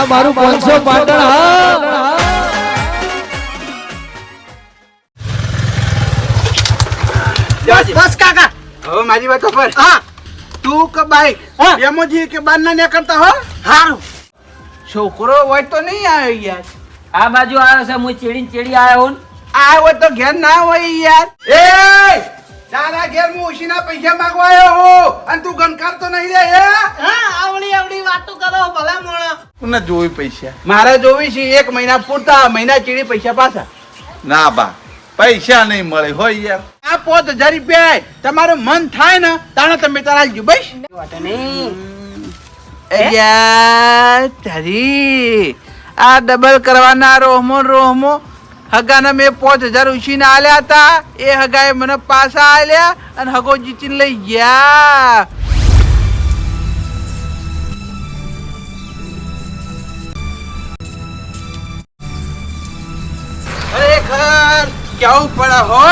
આ મારું પાંચસો પાટણ હા. બસ બસ કાકા. હવે મારી વાત પર હા. તું કે બાઈક બેમોજી કે બાર ના કરતા હો? હારું. છોકરો હોય તો નહીં આવ્યો યાર. આ બાજુ આવ્યો છે હું ચીડી ચીડી આવ્યો હું. આ હોય તો ઘેર ના હોય યાર. એ! તારા ઘેર હું ઉશીના પૈસા માંગવા આવ્યો હો અને તું ગણકારતો નહીં રે હે? હા આવડી આવડી વાતો કરો ભલા મોણા. કોને જોઈ પૈસા? મારે જોવી છે એક મહિના પૂરતા મહિના ચીડી પૈસા પાછા. ના બા. પૈસા નહીં મળે હોય યાર. આ પોત હજાર રૂપિયા તમારું મન થાય ને તાણે તમે તારા આલજો બસ. યાર તારી. આ ડબલ કરવાના રોહમો રોહમો. હગાના મેં પાંચ હજાર ઉછીને આલ્યા હતા. એ હગાએ મને પાછા આલ્યા અને હગો જીતીને લઈ ગયા. ખરેખર કેવું પડે હો?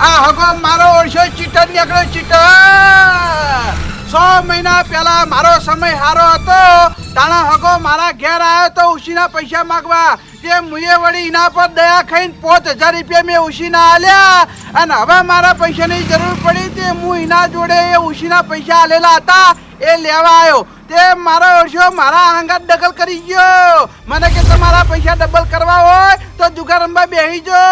આ હગો મારો ઓળશો ચીટર નીકળ્યો ચીટર. સો મહિના પહેલા મારો સમય સારો હતો. તાણા હગો મારા ઘેર આવ્યો તો ઉશીના પૈસા માગવા. તે મુએ વળી એના પર દયા ખાઈને પાંચ હજાર રૂપિયા મેં ઉશીના આલ્યા. અને હવે મારા પૈસાની જરૂર પડી તે હું એના જોડે એ ઉશીના પૈસા આલેલા હતા. એ લેવા આવ્યો. તે મારો ઓળશો મારા આંગા ડબલ કરી ગયો. મને કે તમારા પૈસા ડબલ કરવા હોય તો જુગારંબા બેહી જો.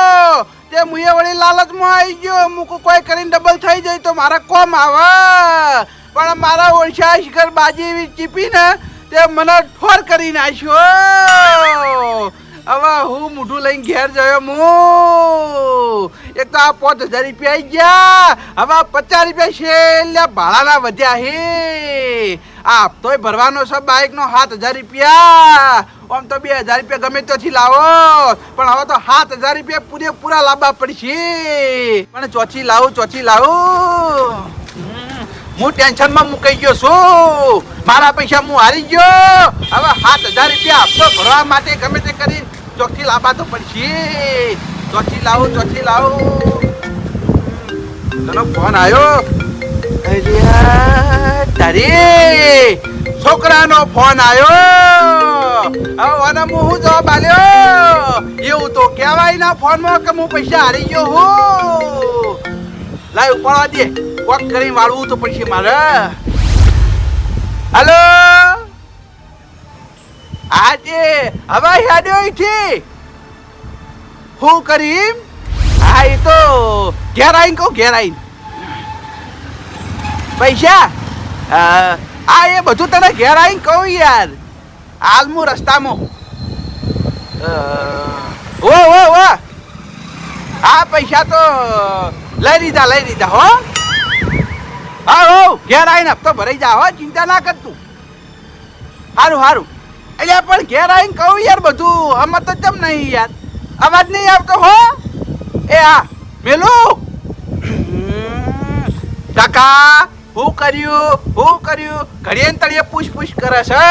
તે મુએ વળી લાલચમાં આવી ગયો. મૂકું કોઈ કરીને ડબલ થઈ જાય તો મારા કોમ આવે. પણ મારા ઓછા શિખર બાજી એવી ચીપી ને તે મને ઠોર કરી નાખ્યો. હવે હું મોઢું લઈને ઘેર જયો હું એક તો આ પાંચ હજાર રૂપિયા આવી ગયા. હવે પચાસ રૂપિયા છેલ્લા ભાડાના વધ્યા હે. આ હપ્તોય ભરવાનો છે બાઇકનો સાત હજાર રૂપિયા. આમ તો બે હજાર રૂપિયા ગમે ત્યાંથી લાવો. પણ હવે તો સાત હજાર રૂપિયા પૂરેપૂરા લાવવા પડશે. પણ ચોથી લાવું ચોથી લાવું. હું ટેન્શનમાં મુકાઈ ગયો છું. મારા પૈસા હું હારી ગયો. હવે સાત હજાર રૂપિયા હપ્તો ભરવા માટે ગમે તે કરી ચોથી લાવવા તો પડશે. ચોથી લાવો ચોથી લાવો. તનો ફોન આવ્યો? છોકરાનો ફોન આવ્યો. હવે આને હું જવાબ આલ્યો એવું તો કહેવાય ના ફોનમાં કે હું પૈસા હારી ગયો હું લાય ઉપાડવા દે. કોક કરી વાળવું તો પડશે મારે. હલો? આજે, હવે હેડ્યો અહીંથી. હું કરીમ હા, એ તો ઘેર આવીને કહું ઘેર આવીને પૈસા આ એ બધું તને ઘેર આવીને કહું યાર. હાલ રસ્તામાં. ઓ ઓ ઓ. આ પૈસા તો લઈ લીધા લઈ લીધા, હો. હા હો ઘેર આવીને હપ્તો ભરાઈ જા હો, ચિંતા ના કર તું. સારું સારું એટલે પણ ઘેર આવીને કહું યાર બધું હમત તો કેમ નહીં યાર. અવાજ નહીં આવતો હો. એ હા મેલું. કાકા, હું કર્યું હું કર્યું. ઘડીએ તળીએ પૂછ પૂછ કરે છે.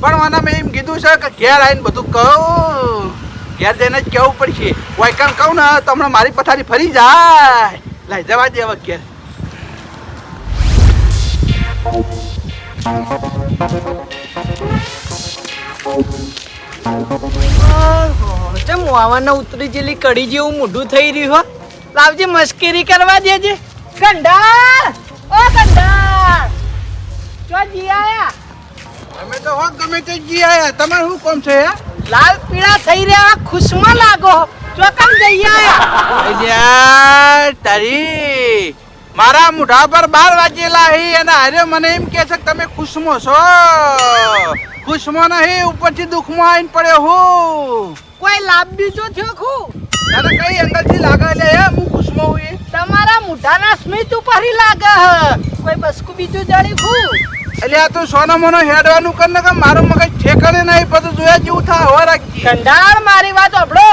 પણ મને મેં એમ કીધું છે કે ઘેર આવીને બધું કહું. ઘેર જઈને જ કહેવું પડશે. વાયકણ કહું ને તો હમણાં મારી પથારી ફરી જાય. લાઈ જવા દે હવે ઘેર. ચમ વાવાના ઉતરી જેલી કડી જેવું મોઢું થઈ રહ્યું હો. લાવજે મસ્કરી કરવા દેજે. ઓ કંડાર ચો જી આયા. અમે તો હો ગમે તે જી આયા. તમારે શું કોમ છે લાલ પીળા થઈ રહ્યા ખુશમાં લાગો. ચોકમ જઈ આયા. તારી મારા મોઢા પર બાર વાગેલા હી અને હારે મને એમ કે છે કે તમે ખુશમો છો. ખુશમો નહીં ઉપરથી દુઃખમાં આવીને પડ્યો હું. કોઈ લાભ બીજો થયો ખું? તને કઈ અંગલથી લાગે લે હે? હું ખુશમો હું તમારા મોઢાના સ્મિત ઉપર લાગે હ. કોઈ બસકું બીજું જડી ખું? એટલે આ તો સોનો મોનો હેડવાનું કર ને કે મારું મગજ ઠેકાણે નહીં બધું જોયા જેવું થાય હવા રાખી કંડાળ મારી વાત અભડો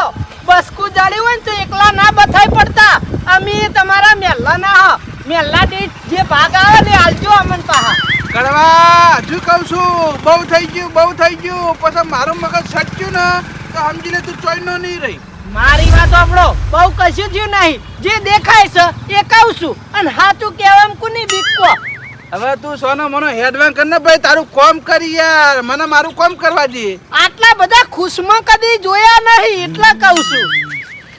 બસકું જડી હોય ને તો એકલા ના બથાઈ પડતા. અમે તમારા મેલ્લા ના હ. મેલ્લા દીઠ જે ભાગ આવે ને આલજો અમન પાહા. કડવા હજુ કહું છું બહુ થઈ ગયું બહુ થઈ ગયું. પછી મારું મગજ સચ્યું ને તો સમજીને તું ચોઈનો નહીં રહી. મારી વાત આપણો બહુ કશું થયું નહીં. જે દેખાય છે એ કહું છું. અને હાચું કહેવામ કુની બીક હવે તું સોનો મનો હેડવાન કર ને ભાઈ તારું કોમ કરી યાર. મને મારું કોમ કરવા દે. આટલા બધા ખુશમાં કદી જોયા નહીં એટલા કહું છું.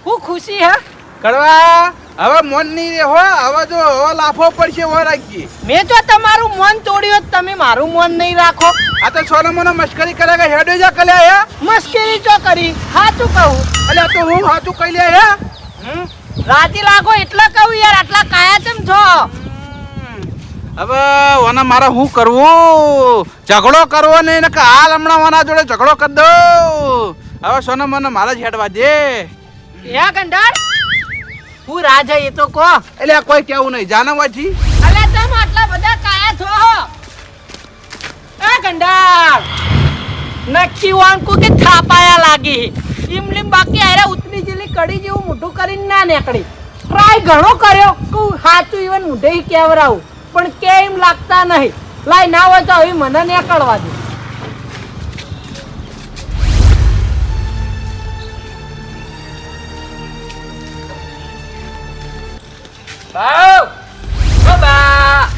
હું ખુશી હા? કરવા હવે મોન નહીં રે હો હવે જો હવે લાફો પડશે હો રાખી મેં જો તમારું મન તોડ્યું તમે મારું મન નહીં રાખો. આ તો સોનો મનો મશ્કરી કરે કે હેડે જા કલે હે? મશ્કરી ચો કરી હાચું કહું. અલ્યા તો હું હાચું કહી લે હે? રાજી લાગો એટલે કહું યાર આટલા કાયા તેમ છો? હવે ઓના મારે શું કરવું? ઝઘડો કરવો નહીં ને કે હાલ હમણાં ઓના જોડે ઝઘડો કરી દો હવે સોના મને મારા જ હેડવા દે. હે ગંડાર હું રાજા એ તો કહો. એટલે આ કોઈ કેવું નહીં. જાનવાથી અલે તમે આટલા બધા કાયા છો. એ ગંડા નક્કી વાંકુ કે થાપાયા લાગી. ઇમલીમ બાકી આરે ઉતની જેલી કડી જેવું મોઢું કરીને ના નીકળી. ટ્રાય ઘણો કર્યો. કે સાચું ઇવન મોઢે કેવરાવું. પણ કેમ લાગતા નહીં? લાય ના હોય તો હવે મને નીકળવા દે. ભાવ! બહુ બા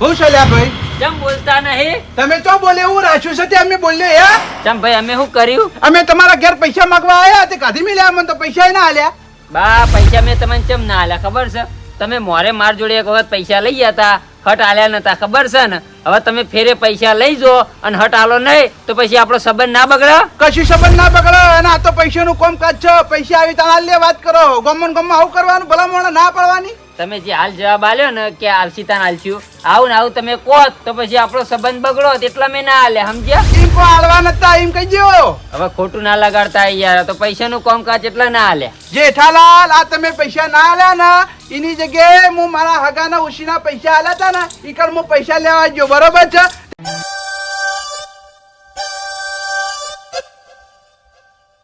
હું ચાલ્યા ભાઈ? કેમ બોલતા નહીં? તમે તો બોલે એવું રાખ્યું છે તે અમે બોલ્યો હે? ચમ ભાઈ અમે શું કર્યું? અમે તમારા ઘેર પૈસા માંગવા આવ્યા તે કાઢી મેલ્યા મને તો પૈસા ના આલ્યા. બા પૈસા મેં તમને ચમ ના આલ્યા ખબર છે? તમે મોરે માર જોડે એક વખત પૈસા લઈ ગયા હતા હટ આલ્યા નતા ખબર છે ને? હવે તમે ફેરે પૈસા લઈ જો અને હટ આલો નહીં તો પછી આપણો સંબંધ ના બગડે? કશું સંબંધ ના બગડે? અને આ તો પૈસાનું કોમ કાજ છે પૈસા આવી તાણા લે વાત કરો. ગમન ગમમાં આવું કરવાનું ભલા મોણા ના પડવાની. તમે જે હાલ જવાબ આલ્યો ને કે આવશી તાન આલશું. આવું ને આવું તમે કહો તો પછી આપણો સંબંધ બગડો એટલા મેં ના હાલે સમજ્યા? એમ કો આલવા નતા એમ કહી દો હવે ખોટું ના લગાડતા યાર તો પૈસાનું કામકાજ એટલા ના હાલે જેઠાલાલ આ તમે પૈસા ના હાલ્યા ને એની જગ્યાએ હું મારા હગાના ઉશીના પૈસા હાલ્યા હતા ને એ કર હું પૈસા લેવા ગયો બરોબર છે?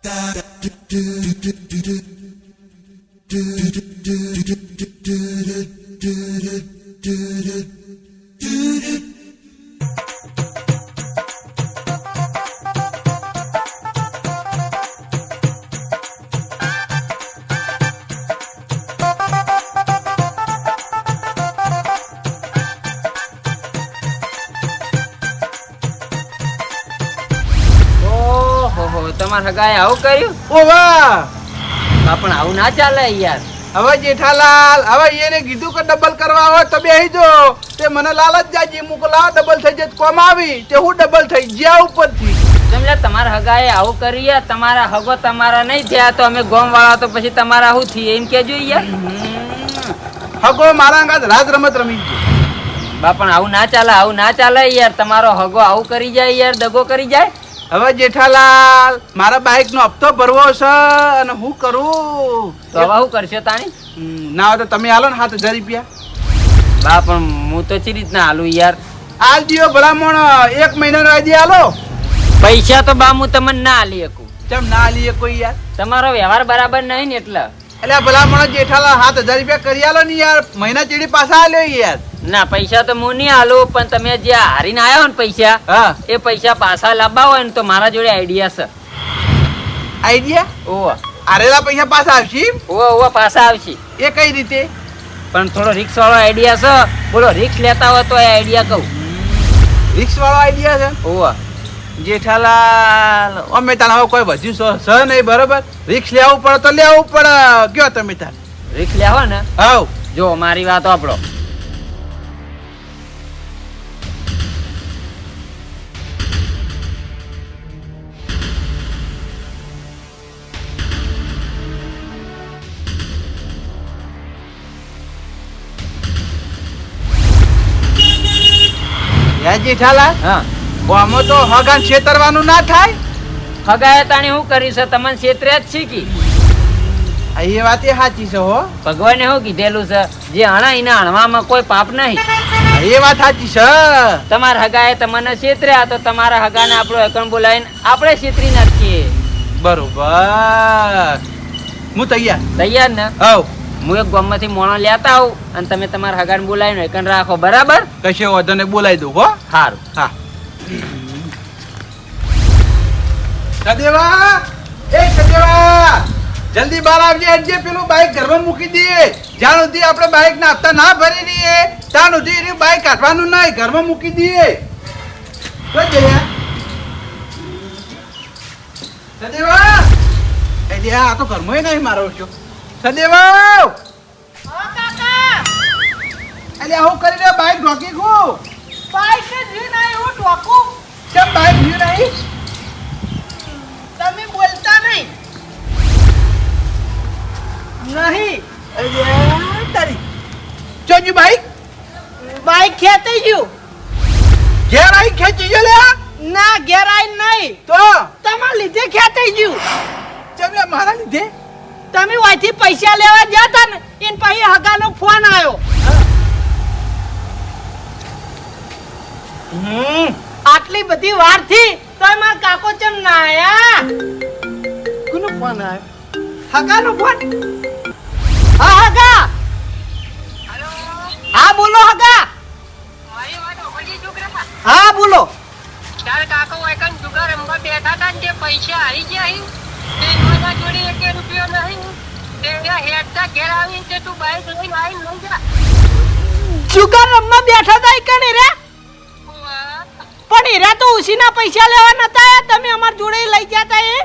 ઓહો હો તમારા હગાએ આવું કર્યું ઓ વાહ બા, પણ આવું ના ચાલે યાર. હવે જેઠાલાલ હવે એને કીધું કે ડબલ કરવા હોય તો બેહી જો. તે મને લાલચ જાજી મોકલા ડબલ થઈ જત કોમ આવી. તે હું ડબલ થઈ જ્યાં ઉપરથી. સમજ્યા તમારા હગાએ આવું કરી તમારા હગો તમારા નહીં થયા તો અમે ગોમ વાળા તો પછી તમારા શું થઈએ? એમ કેજો યાર. હગો મારા અંગાત રાત રમત રમી બા પણ આવું ના ચાલે આવું ના ચાલે યાર. તમારો હગો આવું કરી જાય યાર દગો કરી જાય. હવે જેઠાલાલ મારા બાઇક નો હપ્તો ભરવો છે અને હું કરું? તો હવે શું કરશે તાણી? ના હોય તો તમે હાલો ને સાત હજાર રૂપિયા. બા પણ હું તો ચી રીતના હાલું યાર? હાલ દિયો ભલામણ એક મહિનાનો આજે હાલો. પૈસા તો બા હું તમને ના આલી શકું. કેમ ના હાલી કોઈ યાર? તમારો વ્યવહાર બરાબર નહીં ને એટલે. એટલે ભલામણ જેઠાલાલ સાત હજાર રૂપિયા કરી આલો ને યાર. મહિના ચીડી પાછા આલ્યો યાર. ના પૈસા તો હું નહીં હાલું પણ તમે જે હારીને આવ્યા ને પૈસા હા. એ પૈસા પાછા લાવવા હોય ને તો મારા જોડે આઈડિયા છે. આઈડિયા? ઓવા આરેલા પૈસા પાછા આવશે? ઓવા ઓવા પાછા આવશે. એ કઈ રીતે? પણ થોડો રિક્સ વાળો આઈડિયા છે. બોલો રિક્સ લેતા હોય તો એ આઈડિયા કહું. રિક્સ વાળો આઈડિયા છે? ઓવા જેઠાલાલ અમે તાર હવે કોઈ વધ્યું સ સ નહીં બરોબર? રિક્સ લેવું પડે તો લેવું પડે. કયો તમે તાર. રિક્સ લેવા ને? હવ. જો મારી વાત આપણો હે જેઠાલાલ હા. આમાં તો હગાન છેતરવાનું ના થાય? હગાએ તાણી શું કરી છે તમને છેતરે જ શીખી એ વાત એ સાચી છે હો. ભગવાને શું કીધેલું છે જે હણા એના હણવામાં કોઈ પાપ નહીં. એ વાત સાચી છે. તમારા હગાએ તમને છેતર્યા તો તમારા હગાને આપણો એકણ બોલાવીને આપણે છેતરી નાખીએ. બરોબર. હું તૈયાર. તૈયાર ને? હવ. હું એક ગામમાંથી મોણો લેતા આવું અને તમે તમારા હગાને બોલાવીને એકન રાખો બરાબર? કશે વાંધો ને બોલાવી દઉં હો? સારું હા. સદેવા એ સદેવા જલ્દી બહાર આવજે હટજે પેલું બાઈક ઘરમાં મૂકી દઈએ જ્યાં સુધી આપણે બાઈક ના હપ્તા ના ભરી દઈએ ત્યાં સુધી એની બાઈક કાઢવાનું નહીં ઘરમાં મૂકી દઈએ તો જઈએ. સદેવા એ આ તો ઘરમાં નહીં મારો છો. સદેવા એટલે આવું કરીને બાઈક ઢોકી ખું? બાઈક જ રહ્યું નહીં હું ઢોકું. કેમ બાઈક રહ્યું નહીં? તમે બોલતા નહીં. નહીં. અરે તારી. ચોજી બાઈક? બાઈક ખેતી ગયું. ઘેર આઈ ખેંચી ગયો લે ના ઘેર આઈ નહીં. તો? તમારા લીધે ખેતી ગયું. ચમ મારા લીધે? તમે વાયથી પૈસા લેવા ગયા હતા ને એને પછી હગાનો ફોન આવ્યો આટલી બધી વારથી તો મારા કાકો ચમ ના આયા? કોનો ફોન આવ્યો હગાનો ફોન? હા હગા. હા બોલો હગા. હા બોલો. ચાર કાકો એકન જુગાર રમવા બેઠા હતા ને તે પૈસા આવી ગયા. તે જોડે એકે રૂપિયો નહીં. હેડતા ઘેર આવીને તે તું બાઈક લઈને આવીને લઈ જા. જુગાર રમવા બેઠા હતા કણે રે પણ એરા તો ઉસીના પૈસા લેવા નતા તમે અમાર જોડે લઈ ગયા તા એ?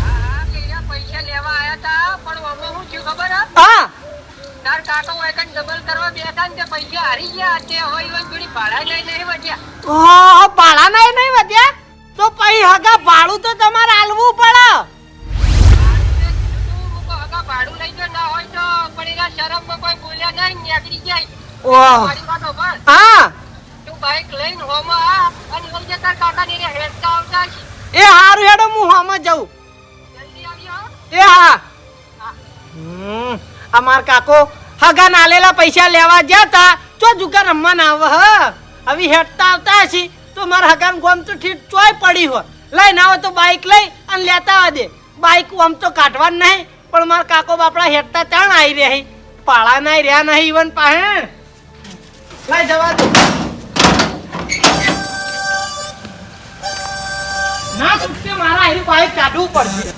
હા, હા, પૈસા લેવા આયા હતા પણ શું થયું ખબર હે? હા. તાર કાકો વાયકન ડબલ કરવા બેઠા ને તે પૈસા હારી ગયા. તે હોય હોય ભાડા નહીં નહીં વધ્યા. ઓહો, ભાડાના એ નહીં વધ્યા? તો પછી હગા ભાડું તો તમારે આલવું પડે. ના હોય તો પણ એના શરમમાં કોઈ બોલ્યા નહીં નીકળી જાય ઓહ મારી વાતો પર હા. તું બાઈક લઈને હોમાં આ અને લઈ જા તાર કાકાની રે હેડતા આવતા એ હારું હેડો હું હામાં જાઉં. જલ્દી એ હા. હમ, અમાર કાકો હગા નાલેલા પૈસા લેવા જતા તો દુકાન રમવા ના આવે હ? હવે હેડતા આવતા હશે તો મારા હગાન ગોમ તો ઠીક ચોય પડી હોય. લઈને આવો તો બાઈક લઈ અને લેતા આવે દે. બાઈક આમ તો કાઢવાનું નહીં. પણ મારા કાકો બાપડા હેઠતા તાણ આવી રહ્યા. પાળા ના રહ્યા નહીં ઈવન પાસે. લઈ જવા દે. ના છૂટકે મારા અહીં બાઈક કાઢવું પડશે.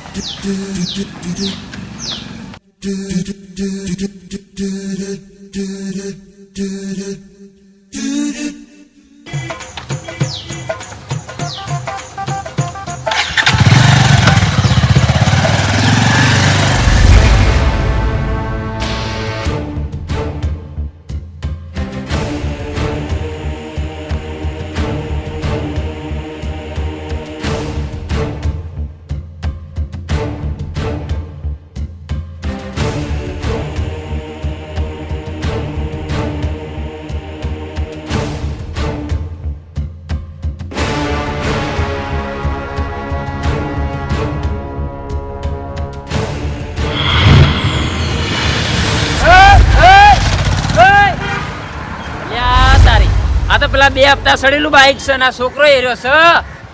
બે હપ્તા સડેલું બાઈક છે ના છોકરો એર્યો છે.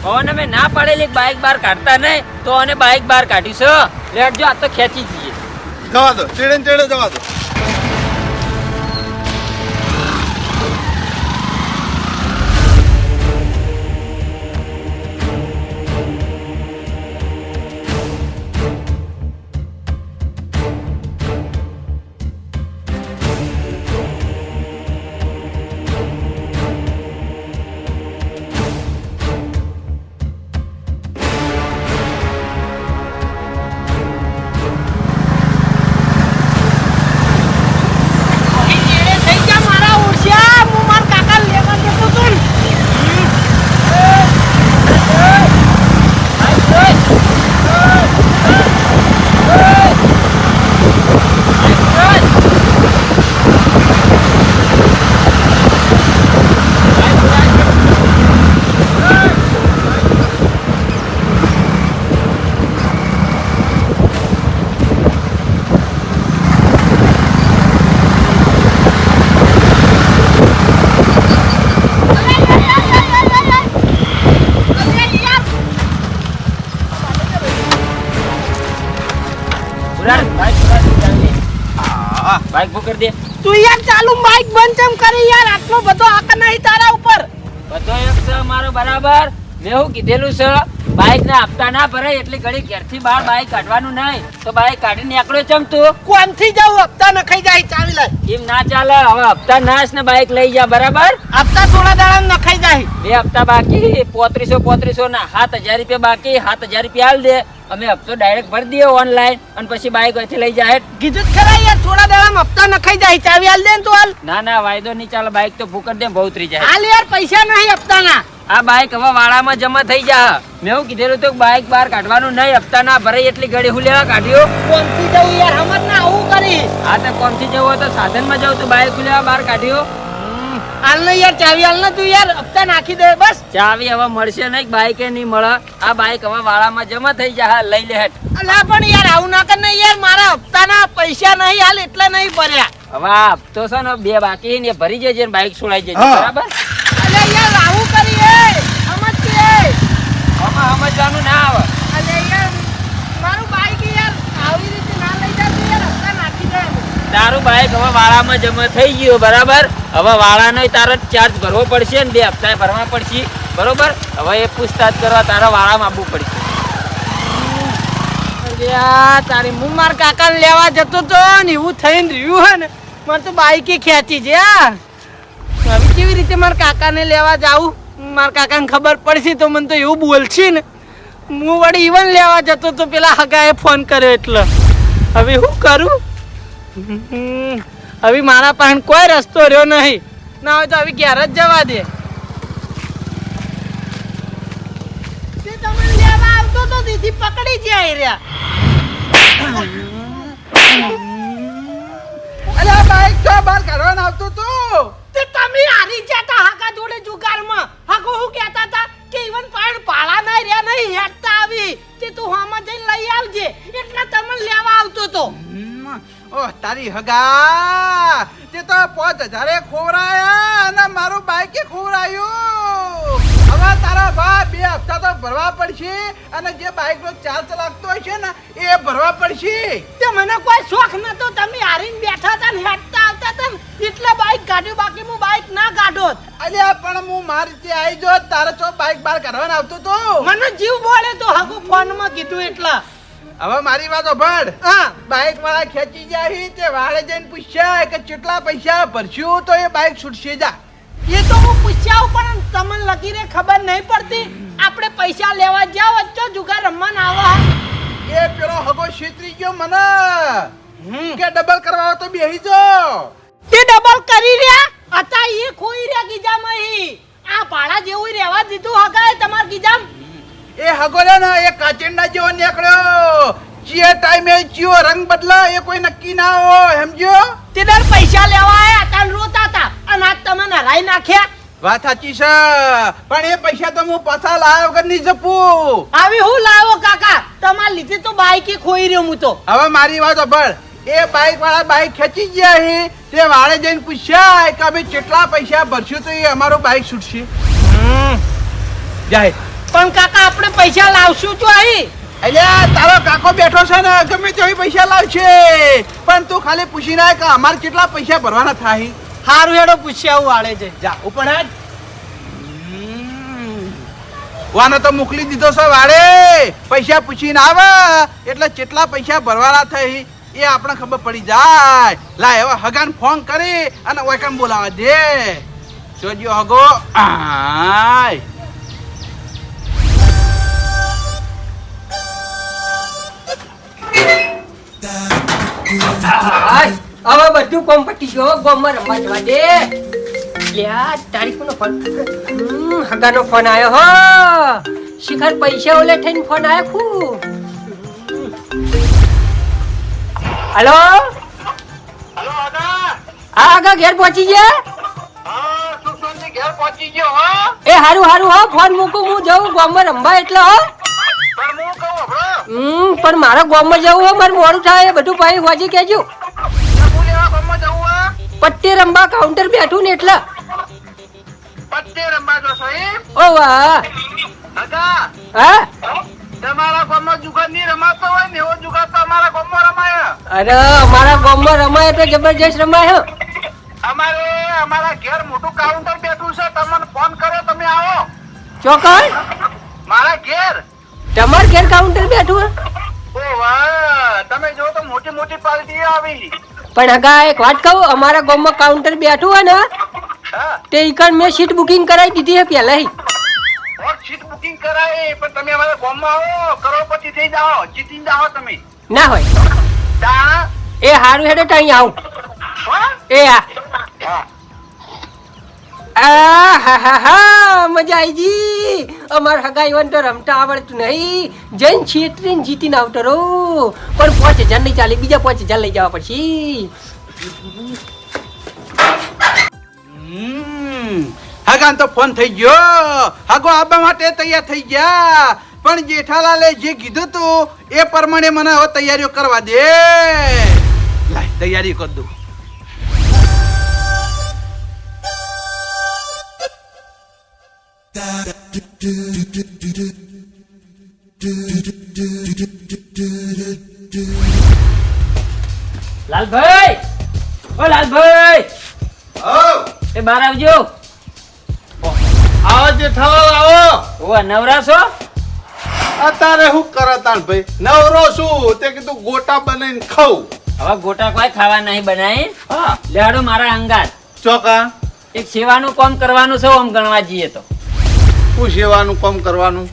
પવન અમે ના પાડેલી બાઇક બહાર કાઢતા નહીં, તો અને બાઈક બહાર કાઢી છે. લેટ જો, આ તો ખેંચી જઈએ. જવા દો ચેડે ચેડે જવા દો. બાઈક કરી દે. તું યાર ચાલુ બાઈક બંધ કેમ કરી યાર? આટલો બધો આક નહીં તારા ઉપર. બધો એક છે મારો બરાબર. મેં હું કીધેલું છે? બાઈક ના હપ્તા ના ભરાય એટલે ઘડી ઘેરથી બહાર બાઈક કાઢવાનું નહીં. તો બાઈક કાઢી નીકળ્યો ચમ તું? કોણથી જાવ હપ્તા નખાઈ જાય ચાવી લે એમ ના ચાલે હવે હપ્તા નાશ ને બાઈક લઈ જા બરાબર? હપ્તા થોડા દાડા નખાઈ જાય. બે હપ્તા બાકી પોત્રીસો પોત્રીસો ના સાત હજાર રૂપિયા બાકી સાત હજાર રૂપિયા હાલ દે. અમે હપ્તો ડાયરેક્ટ ભરી દઈએ ઓનલાઈન અને પછી બાઈક અહીંથી લઈ જાય કીધું જ ખરા યાર થોડા દાડા હપ્તા નખાઈ જાય ચાવી હાલ દે ને તું હાલ. ના ના વાયદો નહીં ચાલે બાઈક તો ફૂકટ દે બહુ ઉતરી જાય. હાલ યાર પૈસા નહીં હપ્તાના. આ બાઈક હવે વાળામાં જમા થઈ જા. મેં એવું કીધેલું તો બાઈક બહાર કાઢવાનું નહીં હપ્તા ના ભરાય એટલી ઘડી હું લેવા કાઢ્યો. કોણથી જવું યાર હમત ના આવું કરી આ તો કોમથી જવું હોય તો સાધનમાં જવું તો બાઈક લેવા બહાર કાઢ્યો. હાલ ને યાર ચાવી હાલ ને તું યાર હપ્તા નાખી દે બસ. ચાવી હવે મળશે નહીં બાઈકે નહીં મળે. આ બાઈક હવે વાળામાં જમા થઈ જા હા, લઈ લે હેઠ. અલા પણ યાર આવું ના કર ને યાર મારા હપ્તાના પૈસા નહીં હાલ એટલે નહીં ભર્યા. હવે હપ્તો છે ને બે બાકી ને ભરી જજે ને બાઈક છોડાઈ જજે બરાબર? યાર આવું કરીએ હમત આમાં સમજવાનું ના આવે. અલે યાર મારું બાઈક યાર આવી રીતે ના લઈ જતું યાર હપ્તા નાખી દે તારું બાઈક હવે વાળામાં જમા થઈ ગયું બરાબર? હવે વાળાનો તારો ચાર્જ ભરવો પડશે ને બે હપ્તા ભરવા પડશે. બરોબર? હવે એ પૂછતાછ કરવા તારા વાળામાં આવવું પડશે. તારી હું મારા કાકાને લેવા જતો તો ને એવું થઈને રહ્યું હે ને. મને તો બાઈકે ખેંચી છે કેવી રીતે મારા કાકાને લેવા જાઉં? મારા કાકાને ખબર પડશે તો મને તો એવું બોલશે ને. હું વળી ઈવન લેવા જતો તો પેલા હગાએ ફોન કર્યો એટલે. હવે હું કરું? હવે મારા પાસે કોઈ રસ્તો રહ્યો નહીં. ના હોય તો હવે ઘેર જ જવા દે. તે તમને આવતો તો દીદી પકડી જાય રહ્યા. અલ્યા બાઈક તો બહાર કરવાનું આવતું તું. તે તમે હારી જતા હાકા જોડે જુગારમાં. હાકો હું કહેતા હતા કે ઈવન પાણ પાળા ના રહ્યા નહીં હેડતા આવી. તે તું હામાં જઈને લઈ આવજે. એટલે તમને લેવા આવતો તો. ઓહ તારી હગા. તે તો પાંચ હજારે ખોવરાયા અને મારું બાઈકે ખોવરાયું. હવે તારા બા બે હપ્તા તો ભરવા પડશે અને જે બાઈકનો ચાર્જ લાગતો હોય છે ને એ ભરવા પડશે. તે મને કોઈ શોખ નતો. તમે હારીને બેઠા હતા ને હેઠ ને એટલે બાઈક કાઢ્યું બાકી હું બાઈક ના કાઢોત અલ્યા પણ હું મારી રીતે આવી જો તારે ચો બાઈક બહાર કાઢવાનું આવતું તો? મને જીવ બોલે તો હાકુ ફોનમાં કીધું એટલા. હવે મારી વાત ભડ હા. બાઈક વાળા ખેંચી જાય તે વાળે જઈને પૂછ્યા કે કેટલા પૈસા ભરશું તો એ બાઈક છૂટશે જા. એ તો હું પૂછ્યા પણ તમને લગી રે ખબર નહીં પડતી. આપણે પૈસા લેવા જાવ વચ્ચો જુગાર રમવાના આવા. એ પેલો હગો છેતરી ગયો મને. કે ડબલ કરવા તો બેહી જો તે ડબલ કરી રહ્યા? અતા એ ખોઈ રહ્યા ગીજા મહી આ ભાડા જેવું રહેવા દીધું હગાય તમાર ગીજામ? એ હગો રે ને એ કાચિંડા જેવો નીકળ્યો. જે ટાઈમે જીઓ રંગ બદલા એ કોઈ નક્કી ના હોય સમજ્યો? તે દર પૈસા લેવા આયા હતા રોતા હતા અને આજ તમે નરાઈ નાખ્યા. વાત સાચી છે પણ એ પૈસા તો હું પાછા લાવ્યો વગર નહીં જપું. આવી હું લાવો કાકા? તમાર લીધે તો બાઈકે ખોઈ રહ્યો હું તો. હવે મારી વાત સાંભળ. એ બાઈક વાળા બાઈક ખેંચી ગયા છે તે વાળે જઈને પૂછ્યા કે અમે કેટલા પૈસા ભરશું તો એ અમારું બાઈક છૂટશે. જાય. પણ કાકા આપણે પૈસા લાવશું તો અહીં અલ્યા તારો કાકો બેઠો છે ને ગમે તેવી પૈસા લાવશે. પણ તું ખાલી પૂછી ના કે અમારે કેટલા પૈસા ભરવાના થાય. હારું હેડો પૂછ્યા હું વાળે છે જા ઉપર હાથ વાને તો મોકલી દીધો છે વાડે પૈસા પૂછીને આવે. એટલે કેટલા પૈસા ભરવાના થઈ એ આપણે ખબર પડી જાય. લા એવા હગાન ફોન કરી અને ઓયકામ બોલાવા દે. જોજો હગો. આય. હવે બધું કોમ્પિટિશન ગોમમાં રમવા જવા દે. લ્યા તારીખ નો ફોન. હગાનો ફોન આવ્યો હો. શિખર પૈસા ઓલે થઈને ફોન આવ્યો ખુ હલો? હલો આગા હા આગા ઘેર પહોંચી ગયા? એ હારું હારું હો ફોન મૂકું હું જઉં ગોમમાં રમવા એટલે હો. હમ પણ મારે ગોમમાં જવું હો મારે મોડું થાય એ બધું ભાઈ હોજી કેજો પટ્ટી રમવા કાઉન્ટર બેઠું ને એટલે. પટ્ટી રમવા જો સાહેબ ઓ વાહ. હા? તમારા ગામમાં જુગાર નહીં રમાતો હોય ને એવો જુગાર તો અમારા ગામમાં રમાય. અરે અમારા ગામમાં રમાય તો જબરજસ્ત રમાય અમારે અમારા ઘેર મોટું કાઉન્ટર બેઠું છે તમને ફોન કર્યો તમે આવો. ચોકન મારા ઘેર? તમાર ઘેર કાઉન્ટર બેઠું હે? ઓ વાહ તમે જો તો મોટી મોટી પાર્ટી આવી પણ હગા એક વાત કહું અમારા ગામમાં કાઉન્ટર બેઠું હોય ને હા. તે ઈકણ મેં સીટ બુકિંગ કરાવી દીધી હે પહેલા સીટ બુકિંગ કરાય પણ તમે અમારા ગામમાં આવો કરોડપતિ થઈ જાઓ જીતી જાઓ તમે. ના હોય. તા એ હારું હેડે તો અહીં આવું. એ આ. હા. આ હા હા હા મજા આવી જી. અમાર હગાઈવન તો રમતા આવડતું નહીં. જૈન છેતરીને જીતીને આવતો રહો. પણ પાંચ હજાર નહીં ચાલે બીજા પાંચ હજાર લઈ જવા પડશે. હગાન તો ફોન થઈ ગયો. હગો આબા માટે તૈયાર થઈ ગયા. પણ જેઠાલાલે જે કીધું તું એ પ્રમાણે મને હવે તૈયારીઓ કરવા દે. લાય તૈયારી કરી દઉં. લાલભાઈ! ઓ લાલભાઈ! એ બહાર આવજો. આવો જેઠાલાલ આવો. ઓ નવરા છો? અત્યારે શું કરે તાણ ભાઈ? નવરો શું તે કીધું ગોટા બનાવીને ખાઉં. હવે ગોટા કોઈ ખાવા નહીં બનાવી હા. લેડો મારા અંગાત. ચોકા એક સેવાનું કામ કરવાનું છે ઓમ ગણવા જઈએ તો. શું સેવાનું કામ કરવાનું?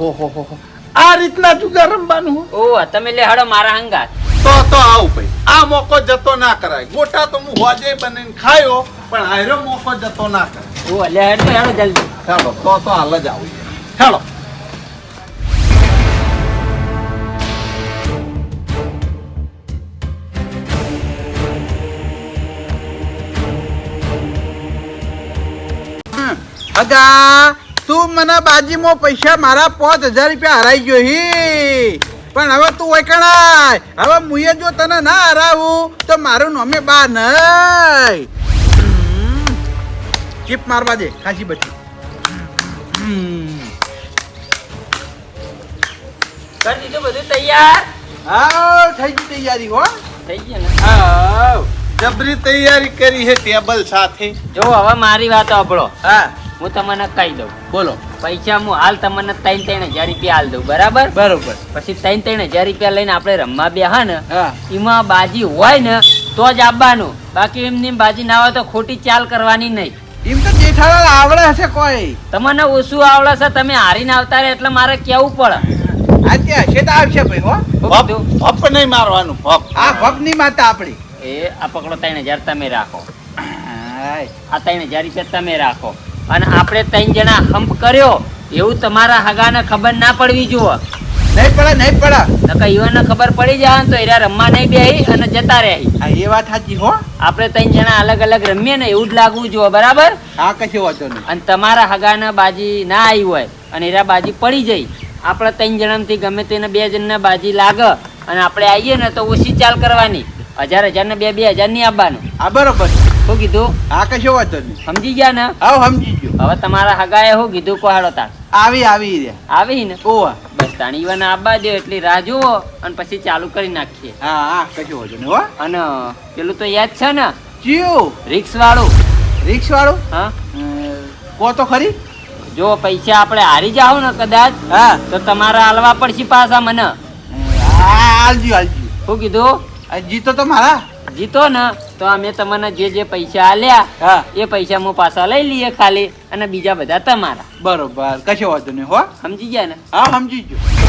હો હો હો. આ રીતના જુગાર રમવાનું ઓ તમે લેહાડો મારા હંગા તો તો આવ ભાઈ. આ મોકો જતો ના કરાય. ગોટા તો હું હોજે બનીને ખાયો પણ આયરો મોકો જતો ના કરાય. ઓ લેહાડ તો હેડો જલ્દી. ચાલો તો તો હાલ જ આવું. ચાલો અગા તું મને બાજીમાં પૈસા મારા પાંચ હજાર રૂપિયા હરાઈ ગયો હી. પણ હવે તું વૈકણાય હવે મુએ જો તને ના હરાવું તો મારું નોમે બા નહીં. ચીપ મારવા દે ખાસી બચી કરી દીધું બધું તૈયાર? હાવ થઈ ગઈ તૈયારી હો. થઈ ગયું ને. જબરી તૈયારી કરી છે ટેબલ સાથે. જો હવે મારી વાત આપણો હા. હું તમને કહી દઉં. બોલો. પૈસા હું હાલ તમને ત્રણ ત્રણ હજાર રૂપિયા હાલ દઉં બરાબર? બરોબર. પછી ત્રણ ત્રણ હજાર રૂપિયા લઈને આપણે રમવા બેહા ને એમાં બાજી હોય ને તો જ આવવાનું બાકી એમની બાજી ના હોય તો ખોટી ચાલ કરવાની નહીં. એમ તો જેઠાલાલ આવડે હશે કોઈ. તમને ઓછું આવડે છે તમે હારીને આવતા રહે એટલે મારે કેવું પડે? આજે હશે તો આવશે ભાઈ હો. ભપ ભપ નહીં મારવાનું ભપ. આ ભગની માતા આપણી. એ આ પકડો ત્રણ હજાર તમે રાખો. આ ત્રણ હજાર રૂપિયા તમે રાખો. અને આપણે ત્રણ જણા હંપ કર્યો એવું તમારા હગાને ખબર ના પડવી જુઓ. નહીં પડે નહીં પડે. નકર ઈવોને ખબર પડી જાય તો એરા રમવા નહીં બેહી અને જતા રહે. એ વાત સાચી હો. આપણે ત્રણ જણા અલગ અલગ રમીએ ને એવું જ લાગવું જોઈએ બરાબર? હા કશો વાંધો નહીં. અને તમારા હગાને બાજી ના આવી હોય અને એરા બાજી પડી જાય. આપણે ત્રણ જણામાંથી ગમે તેને બે જણને બાજી લાગે અને આપણે આવીએ ને તો ઓછી ચાલ કરવાની. હજાર હજાર ને બે બે હજાર નહીં આપવાનું. હા બરોબર. શું કીધું? હા કશો વાંધો નહીં. સમજી ગયા ને? હા સમજી ગયો. હવે તમારા હગાએ હું કીધું કોહાડો તાર આવી આવી રે આવી ને? ઓવા. બસ તાણી ઈવાને આપવા દે એટલી રાહ જુઓ અને પછી ચાલુ કરી નાખીએ. હા હા કશો વાંધો નહીં હો. અને પેલું તો યાદ છે ને? ચિયું. રિક્ષ વાળું રિક્ષ વાળું હા કો તો ખરી? જો પૈસા આપણે હારી જાવ ને કદાચ હા. તો તમારા હાલવા પડશે પાછા મને. હા હાલજી હાલજી. શું કીધું? જીતો તો મારા. જીતો ને તો અમે તમને જે જે પૈસા આલ્યા હા. એ પૈસા હું પાછા લઈ લઈએ ખાલી અને બીજા બધા તમારા. બરોબર કશો વાંધો નહીં હો. સમજી ગયા ને? હા સમજી ગયો.